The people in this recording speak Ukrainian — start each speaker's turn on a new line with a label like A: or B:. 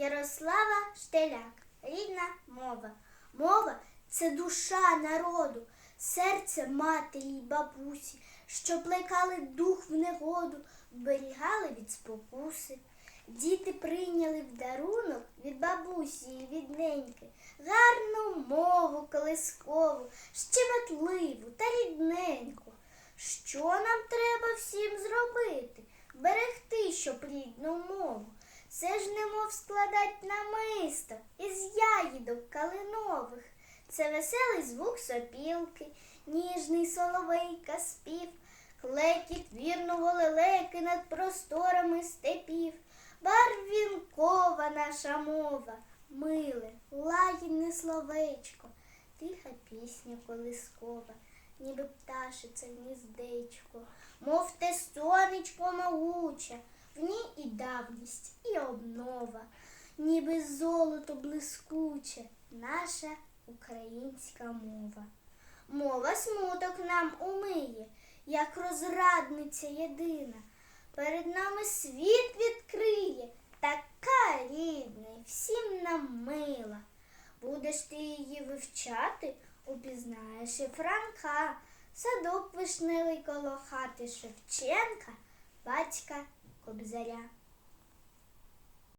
A: Ярослава Штеляк. Рідна мова. Мова це душа народу, серце матері й бабусі, що плекали дух в негоду, вберігали від спокуси. Діти прийняли в дарунок від бабусі і від неньки гарну мову колискову, щебетливу та рідненьку. Що нам треба всім зробити? Берегти, щоб рідну мову. Це ж немов складать намисто із ягідок калинових. Це веселий звук сопілки, ніжний соловейка спів, клекіт вірного лелеки над просторами степів. Барвінкова наша мова, миле, лагідне словечко, тиха пісня колискова, ніби пташиця гніздечко, мов те сонечко могуче, в ній і давність, і обнова, ніби золото блискуче, наша українська мова. Мова смуток нам умиє, як розрадниця єдина. Перед нами світ відкриє, така рідна, й всім нам мила. Будеш ти її вивчати, упізнаєш і Франка, садок вишневий коло хати Шевченка, батька Кобзаря.